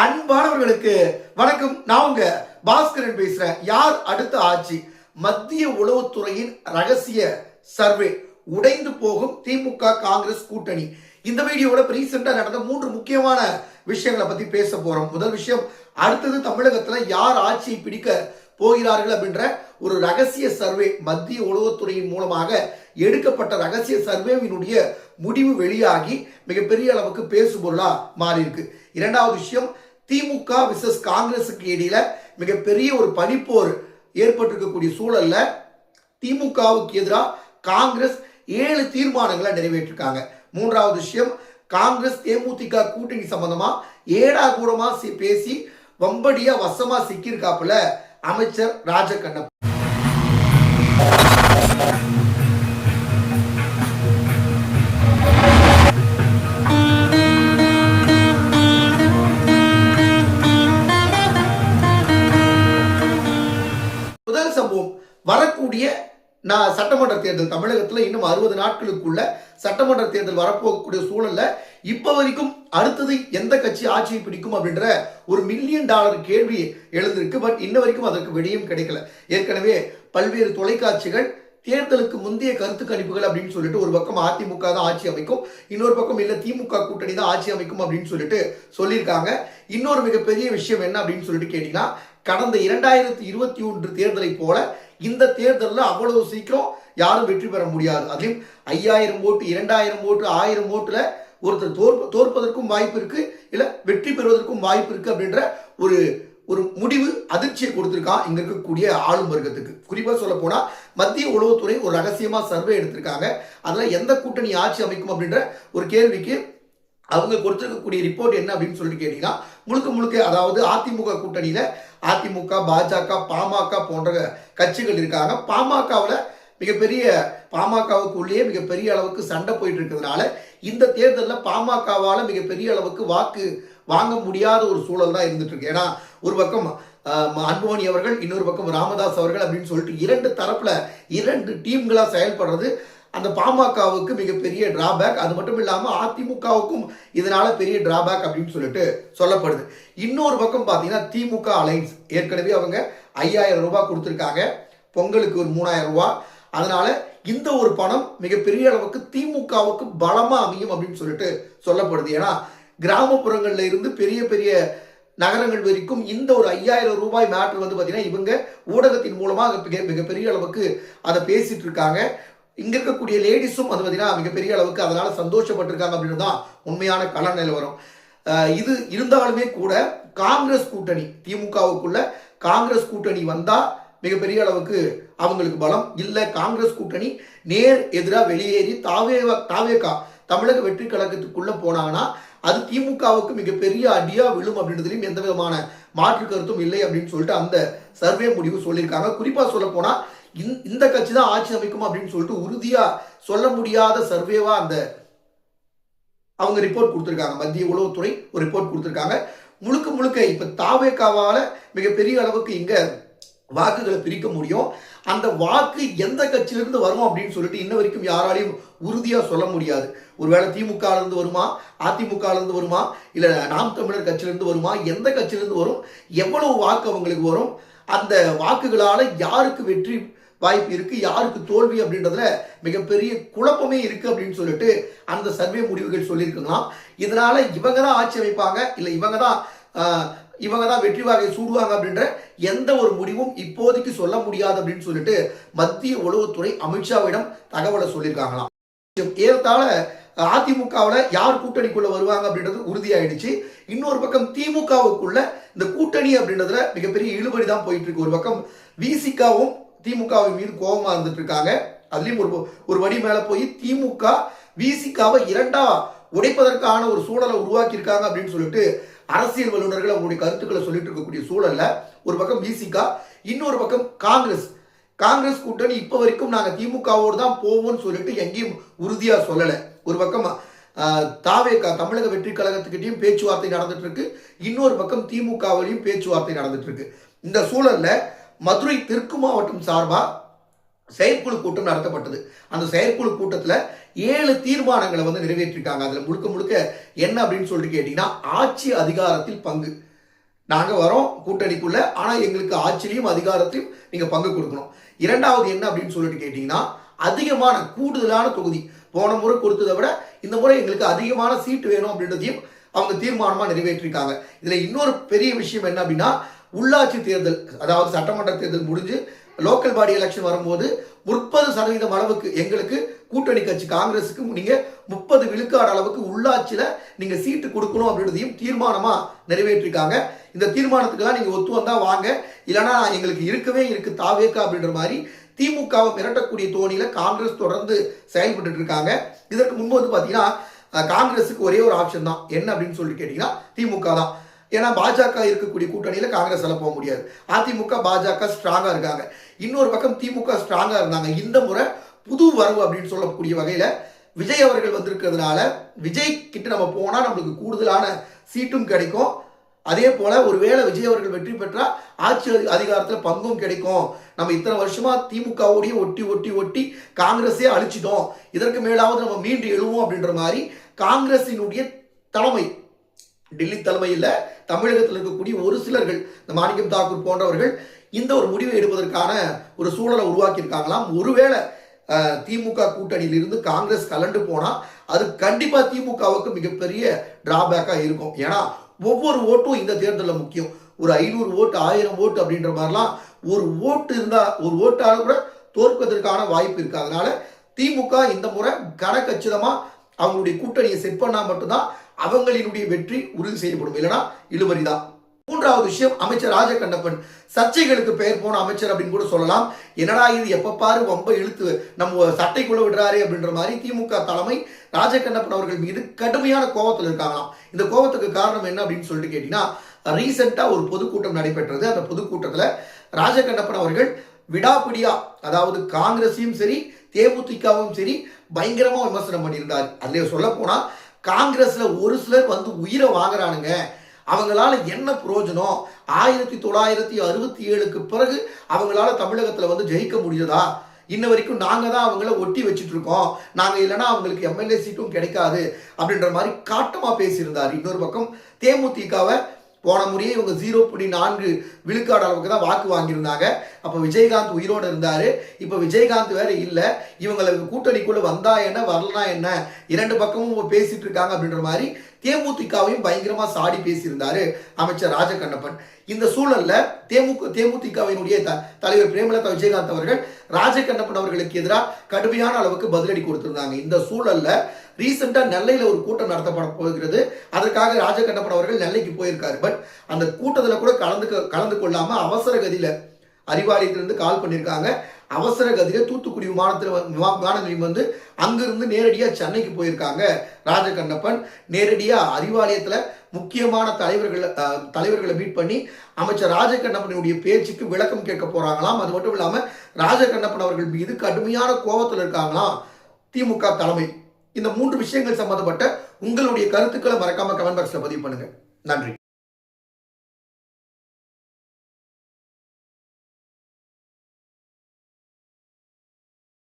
அன்பானவர்களுக்கு வணக்கம். நான் உங்க பாஸ்கரன் பேசுறேன். யார் அடுத்த ஆட்சி? மத்திய உளவுத்துறையின் ரகசிய சர்வே. உடைந்து போகும் திமுக காங்கிரஸ் கூட்டணி. இந்த வீடியோவில் ரீசெண்டாக நடந்த மூன்று முக்கியமான விஷயங்களை பற்றி பேச போகிறோம் முதல் விஷயம் அடுத்தது தமிழகத்தில் யார் ஆட்சியை பிடிக்க போகிறார்கள் அப்படின்ற ஒரு ரகசிய சர்வே. மத்திய உளவுத்துறையின் மூலமாக எடுக்கப்பட்ட ரகசிய சர்வேவினுடைய முடிவு வெளியாகி மிகப்பெரிய அளவுக்கு பேசுபொருளாக மாறி இருக்கு இரண்டாவது விஷயம் திமுக விசஸ் காங்கிரஸுக்கு இடையில மிகப்பெரிய ஒரு பனிப்போர் ஏற்பட்டிருக்கக்கூடிய சூழல்ல திமுகவுக்கு எதிராக காங்கிரஸ் ஏழு தீர்மானங்களை நிறைவேற்றிருக்காங்க. மூன்றாவது விஷயம் காங்கிரஸ் தேமுதிக கூட்டணி சம்பந்தமா ஏடா கூடமா சி- பேசி வம்படியா வசமா சிக்கியிருக்காப்புல அமைச்சர் ராஜகண்ணப்ப முதல் சம்பவம் வரக்கூடிய நான் சட்டமன்ற தேர்தல் தமிழகத்தில் இன்னும் அறுபது நாட்களுக்குள்ள சட்டமன்ற தேர்தல் வரப்போகக்கூடிய சூழல்ல இப்ப வரைக்கும் அடுத்தது எந்த கட்சி ஆட்சியை பிடிக்கும் அப்படின்ற ஒரு மில்லியன் டாலர் கேள்வி எழுந்திருக்கு. பட் இன்ன வரைக்கும் அதற்கு விடையும் கிடைக்கல. ஏற்கனவே பல்வேறு தொலைக்காட்சிகள் தேர்தலுக்கு முந்தைய கருத்து கணிப்புகள் அப்படின்னு சொல்லிட்டு ஒரு பக்கம் அதிமுக தான் ஆட்சி அமைக்கும் இன்னொரு பக்கம் இல்லை திமுக கூட்டணி தான் ஆட்சி அமைக்கும் அப்படின்னு சொல்லிட்டு சொல்லியிருக்காங்க. இன்னொரு மிகப்பெரிய விஷயம் என்ன அப்படின்னு சொல்லிட்டு கேட்டீங்கன்னா கடந்த இரண்டாயிரத்தி இருபத்தி ஒன்று தேர்தலை போல இந்த தேர்தலில் அவ்வளவு சீக்கிரம் யாரும் வெற்றி பெற முடியாது. அதையும் ஐயாயிரம் ஓட்டு இரண்டாயிரம் ஓட்டு ஆயிரம் ஓட்டுல ஒருத்தர் தோற்ப தோற்பதற்கும் வாய்ப்பு இருக்கு இல்லை வெற்றி பெறுவதற்கும் வாய்ப்பு இருக்கு அப்படின்ற ஒரு ஒரு முடிவு அதிர்ச்சியை கொடுத்துருக்கான் இங்க இருக்கக்கூடிய ஆளும் வர்க்கத்துக்கு. குறிப்பாக சொல்ல போனால் மத்திய உளவுத்துறை ஒரு ரகசியமாக சர்வே எடுத்திருக்காங்க. அதில் எந்த கூட்டணி ஆட்சி அமைக்கும் அப்படின்ற ஒரு கேள்விக்கு அவங்க கொடுத்துருக்கக்கூடிய ரிப்போர்ட் என்ன அப்படின்னு சொல்லிட்டு கேட்டீங்கன்னா முழுக்க முழுக்க அதாவது அதிமுக கூட்டணியில் அதிமுக பாஜக பாமக போன்ற கட்சிகள் இருக்காங்க. பாமகவில் மிகப்பெரிய பாமகவுக்குள்ளேயே மிகப்பெரிய அளவுக்கு சண்டை போயிட்டு இருக்கிறதுனால இந்த தேர்தலில் பாமகவால் மிகப்பெரிய அளவுக்கு வாக்கு வாங்க முடியாத ஒரு சூழல் தான் இருந்துட்டு இருக்கு. ஏன்னா ஒரு பக்கம் அன்புமணி அவர்கள் இன்னொரு பக்கம் ராமதாஸ் அவர்கள் அப்படின்னு சொல்லிட்டு இரண்டு தரப்புல இரண்டு டீம்களா செயல்படுறது அந்த பாமகவுக்கு மிகப்பெரிய டிராபேக் அது மட்டும் இல்லாமல் அதிமுகவுக்கும் இதனால பெரிய டிராபேக் அப்படின்னு சொல்லிட்டு சொல்லப்படுது. இன்னொரு பக்கம் பார்த்தீங்கன்னா திமுக அலைன்ஸ் ஏற்கனவே அவங்க ஐயாயிரம் ரூபாய் கொடுத்துருக்காங்க. பொங்கலுக்கு ஒரு மூணாயிரம் ரூபாய். அதனால இந்த ஒரு பணம் மிகப்பெரிய அளவுக்கு திமுகவுக்கு பலமாக அமையும் அப்படின்னு சொல்லிட்டு சொல்லப்படுது. ஏன்னா கிராமப்புறங்களில் இருந்து பெரிய பெரிய நகரங்கள் வரைக்கும் இந்த ஒரு ஐயாயிரம் ரூபாய் மேட்ரு வந்து பார்த்தீங்கன்னா இவங்க ஊடகத்தின் மூலமாக மிக மிகப்பெரிய அளவுக்கு அதை பேசிட்டு இருக்காங்க. இங்க இருக்கக்கூடிய லேடிஸும் அது பார்த்தீங்கன்னா மிகப்பெரிய அளவுக்கு அதனால சந்தோஷப்பட்டிருக்காங்க அப்படின்னு தான் உண்மையான கள நிலவரம் இது இருந்தாலுமே கூட காங்கிரஸ் கூட்டணி திமுகவுக்குள்ள காங்கிரஸ் கூட்டணி வந்தா மிகப்பெரிய அளவுக்கு அவங்களுக்கு பலம் இல்லை. காங்கிரஸ் கூட்டணி நேர் எதிராக வெளியேறி தாவே தாவேகா தமிழக வெற்றி கழகத்துக்குள்ளே போனாங்கன்னா அது திமுகவுக்கு மிகப்பெரிய அடியாக விழும் அப்படின்றதுலையும் எந்த விதமான மாற்று கருத்தும் இல்லை அப்படின்னு சொல்லிட்டு அந்த சர்வே முடிவு சொல்லியிருக்காங்க. குறிப்பாக சொல்ல போனால் இந்த- இந்த கட்சி தான் ஆட்சி அமைக்கும் அப்படின்னு சொல்லிட்டு உறுதியாக சொல்ல முடியாத சர்வேவாக அந்த அவங்க ரிப்போர்ட் கொடுத்துருக்காங்க. மத்திய உளவுத்துறை ஒரு ரிப்போர்ட் கொடுத்துருக்காங்க. முழுக்க முழுக்க இப்போ தாவேக்காவால் மிகப்பெரிய அளவுக்கு இங்கே வாக்குகளை பிரிக்க முடியும். அந்த வாக்கு எந்த கட்சியிலிருந்து வரும் அப்படின்னு சொல்லிட்டு இன்ன வரைக்கும் யாராலையும் உறுதியாக சொல்ல முடியாது. ஒருவேளை திமுகலேருந்து வருமா? அதிமுகலேருந்து வருமா? இல்லை நாம் தமிழர் கட்சியிலேருந்து வருமா? எந்த கட்சியிலேருந்து வரும்? எவ்வளவு வாக்கு அவங்களுக்கு வரும்? அந்த வாக்குகளால் யாருக்கு வெற்றி வாய்ப்பு இருக்குது யாருக்கு தோல்வி அப்படின்றதுல மிகப்பெரிய குழப்பமே இருக்குது அப்படின்னு சொல்லிட்டு அந்த சர்வே முடிவுகள் சொல்லியிருக்கலாம். இதனால் இவங்க தான் ஆட்சி அமைப்பாங்க. இல்லை இவங்க தான் இவங்க தான் வெற்றி வாகை சூடுவாங்க அப்படின்ற எந்த ஒரு முடிவும் இப்போதைக்கு சொல்ல முடியாது அப்படின்னு சொல்லிட்டு மத்திய உளவுத்துறை அமித்ஷாவிடம் தகவலை சொல்லியிருக்காங்களாம். ஏறத்தாழ அதிமுகவில் யார் கூட்டணிக்குள்ள வருவாங்க அப்படின்றது உறுதியாயிடுச்சு. இன்னொரு பக்கம் திமுகவுக்குள்ள இந்த கூட்டணி அப்படின்றதுல மிகப்பெரிய இழுபறி தான் போயிட்டு இருக்கு. ஒரு பக்கம் விசிகாவும் திமுகவின் மீது கோபமா இருந்துட்டு இருக்காங்க அதுலயும் ஒரு ஒரு வடி மேல போய் திமுக விசிகாவை இரண்டா உடைப்பதற்கான ஒரு சூழலை உருவாக்கி இருக்காங்க அப்படின்னு சொல்லிட்டு அரசியல் வல்லுநர்கள் அவங்களுடைய கருத்துக்களை சொல்லிட்டு இருக்கக்கூடிய சூழல்ல ஒரு பக்கம் விசிகா இன்னொரு பக்கம் காங்கிரஸ். காங்கிரஸ் கூட்டணி இப்ப வரைக்கும் நாங்க திமுகவோடு தான் போவோம்னு சொல்லிட்டு எங்கேயும் உறுதியா சொல்லல. ஒரு பக்கம் ஆஹ், தாவேகா தமிழக வெற்றி கழகத்துக்கிட்டையும் பேச்சுவார்த்தை நடந்துட்டு இருக்கு இன்னொரு பக்கம் திமுகவிலையும் பேச்சுவார்த்தை நடந்துட்டு இருக்கு இந்த சூழல்ல மதுரை தெற்கு மாவட்டம் சார்பாக செயற்குழு கூட்டம் நடத்தப்பட்டது. அந்த செயற்குழு கூட்டத்தில் ஏழு தீர்மானங்களை வந்து நிறைவேற்றிருக்காங்க. அதில் முழுக்க முழுக்க என்ன அப்படின்னு சொல்லிட்டு கேட்டிங்கன்னா ஆட்சி அதிகாரத்தில் பங்கு. நாங்கள் வரோம் கூட்டணிக்குள்ள ஆனால் எங்களுக்கு ஆட்சியிலையும் அதிகாரத்தையும் நீங்கள் பங்கு கொடுக்கணும். இரண்டாவது என்ன அப்படின்னு சொல்லிட்டு கேட்டிங்கன்னா அதிகமான கூடுதலான தொகுதி. போன முறை கொடுத்ததை விட இந்த முறை எங்களுக்கு அதிகமான சீட்டு வேணும் அப்படின்றதையும் அவங்க தீர்மானமாக நிறைவேற்றிருக்காங்க. இதில் இன்னொரு பெரிய விஷயம் என்ன அப்படின்னா உள்ளாட்சி தேர்தல் அதாவது சட்டமன்ற தேர்தல் முடிஞ்சு லோக்கல் பாடி எலெக்ஷன் வரும்போது முப்பது சதவீதம் அளவுக்கு எங்களுக்கு கூட்டணி கட்சி காங்கிரஸுக்கு நீங்க முப்பது விழுக்காடு அளவுக்கு உள்ளாட்சியில நீங்க சீட்டு கொடுக்கணும் அப்படின்றதையும் தீர்மானமா நிறைவேற்றிருக்காங்க. இந்த தீர்மானத்துக்கெல்லாம் நீங்க ஒத்து வந்தா வாங்க. இல்லைன்னா எங்களுக்கு இருக்கவே இருக்கு தாவேக்கா அப்படின்ற மாதிரி திமுகவை மிரட்டக்கூடிய தோணியில காங்கிரஸ் தொடர்ந்து செயல்பட்டு இருக்காங்க. இதற்கு முன்பு வந்து பாத்தீங்கன்னா காங்கிரஸுக்கு ஒரே ஒரு ஆப்ஷன் தான். என்ன அப்படின்னு சொல்லி கேட்டீங்கன்னா திமுக தான். ஏன்னா பாஜக இருக்கக்கூடிய கூட்டணியில் காங்கிரஸ் எல்லாம் போக முடியாது. அதிமுக பாஜக ஸ்ட்ராங்காக இருக்காங்க. இன்னொரு பக்கம் திமுக ஸ்ட்ராங்காக இருந்தாங்க. இந்த முறை புது வரவு அப்படின்னு சொல்லக்கூடிய வகையில் விஜய் அவர்கள் வந்திருக்கிறதுனால விஜய் கிட்ட நம்ம போனால் நம்மளுக்கு கூடுதலான சீட்டும் கிடைக்கும். அதே போல ஒருவேளை விஜய் அவர்கள் வெற்றி பெற்றால் ஆட்சி அதிகாரத்தில் பங்கும் கிடைக்கும். நம்ம இத்தனை வருஷமா திமுகவோடய ஒட்டி ஒட்டி ஒட்டி காங்கிரஸே அழிச்சிட்டோம். இதற்கு மேலாவது நம்ம மீண்டு எழுவோம் அப்படின்ற மாதிரி காங்கிரசினுடைய தலைமை டெல்லி தலைமையில் தமிழகத்தில் இருக்கக்கூடிய ஒரு சிலர்கள் இந்த மாணிக்கம் தாக்கூர் போன்றவர்கள் இந்த ஒரு முடிவை எடுப்பதற்கான ஒரு சூழலை உருவாக்கியிருக்காங்களாம். ஒருவேளை திமுக கூட்டணியிலிருந்து காங்கிரஸ் கலண்டு போனால் அது கண்டிப்பாக திமுகவுக்கு மிகப்பெரிய டிராபேக்காக இருக்கும். ஏன்னா ஒவ்வொரு ஓட்டும் இந்த தேர்தலில் முக்கியம். ஒரு ஐநூறு ஓட்டு ஆயிரம் ஓட்டு அப்படின்ற மாதிரிலாம் ஒரு ஓட்டு இருந்தால் ஒரு ஓட்டால் கூட தோற்பதற்கான வாய்ப்பு இருக்குது அதனால திமுக இந்த முறை கனக்கச்சிதமா அவங்களுடைய கூட்டணியை செட் பண்ணால் மட்டும்தான் அவங்களினுடைய வெற்றி உறுதி செய்யப்படும். இல்லைன்னா இழுபறிதான். மூன்றாவது விஷயம் அமைச்சர் ராஜகண்ணப்பன் சர்ச்சைகளுக்கு பெயர் போன அமைச்சர் அப்படின்னு கூட சொல்லலாம். என்னடா இது எப்ப பாரு ரொம்ப இழுத்து நம்ம சட்டைக்குள்ள விடுறாரு அப்படின்ற மாதிரி திமுக தலைமை ராஜகண்ணப்பன் அவர்கள் மீது கடுமையான கோபத்தில் இருக்காங்களாம். இந்த கோபத்துக்கு காரணம் என்ன அப்படின்னு சொல்லிட்டு கேட்டீங்கன்னா ரீசெண்டா ஒரு பொதுக்கூட்டம் நடைபெற்றது. அந்த பொதுக்கூட்டத்துல ராஜகண்ணப்பன் அவர்கள் விடாப்பிடியா அதாவது காங்கிரஸையும் சரி தேமுதிகவும் சரி பயங்கரமா விமர்சனம் பண்ணியிருந்தார். அதுல சொல்ல போனா காங்கிரஸில் ஒரு சிலர் வந்து உயிரை வாங்குறானுங்க. அவங்களால என்ன பிரயோஜனம் ஆயிரத்தி தொள்ளாயிரத்தி அறுபத்தி ஏழுக்கு பிறகு அவங்களால தமிழகத்தில் வந்து ஜெயிக்க முடியுதா? இன்ன வரைக்கும் நாங்கள் தான் அவங்கள ஒட்டி வச்சுட்டு இருக்கோம். நாங்கள் இல்லைன்னா அவங்களுக்கு எம்எல்ஏ சீட்டும் கிடைக்காது. அப்படின்ற மாதிரி காட்டமாக பேசியிருந்தார். இன்னொரு பக்கம் தேமுதிகவை போன முறையே இவங்க ஜீரோ புள்ளி நான்கு விழுக்காடு அளவுக்கு தான் வாக்கு வாங்கியிருந்தாங்க. அப்போ விஜயகாந்த் உயிரோடு இருந்தார். இப்போ விஜயகாந்த் வேற இல்லை. இவங்களுக்கு கூட்டணிக்குள்ளே வந்தா என்ன வரலனா என்ன? இரண்டு பக்கமும் பேசிட்டு இருக்காங்க அப்படின்ற மாதிரி தேமுதிகவையும் பயங்கரமா சாடி பேசியிருந்தாரு அமைச்சர் ராஜகண்ணப்பன். இந்த சூழல்ல தேமுக தேமுதிகவினுடைய த- தலைவர் பிரேமலதா விஜயகாந்த் அவர்கள் ராஜகண்ணப்பன் அவர்களுக்கு எதிராக கடுமையான அளவுக்கு பதிலடி கொடுத்திருந்தாங்க. இந்த சூழல்ல ரீசெண்டா நெல்லையில ஒரு கூட்டம் நடத்தப்பட போகிறது. அதற்காக ராஜகண்ணப்பன் அவர்கள் நெல்லைக்கு போயிருக்காரு. பட் அந்த கூட்டத்துல கூட கலந்து கலந்து கொள்ளாம அவசர கதியில அறிவாலயத்திலிருந்து கால் பண்ணியிருக்காங்க. அவசர கதியில் தூத்துக்குடி விமானத்தில் விமா- விமான நிலையம் வந்து அங்கிருந்து நேரடியாக சென்னைக்கு போயிருக்காங்க ராஜகண்ணப்பன். நேரடியாக அறிவாலயத்தில் முக்கியமான தலைவர்களை தலைவர்களை மீட் பண்ணி அமைச்சர் ராஜகண்ணப்பனுடைய பேச்சுக்கு விளக்கம் கேட்க போகிறாங்களாம் அது மட்டும் இல்லாமல் ராஜகண்ணப்பன் அவர்கள் மீது கடுமையான கோபத்தில் இருக்காங்களாம் திமுக தலைமை. இந்த மூன்று விஷயங்கள் சம்பந்தப்பட்ட உங்களுடைய கருத்துக்களை மறக்காமல் கமெண்ட் பாக்ஸில் பதிவு பண்ணுங்கள் நன்றி.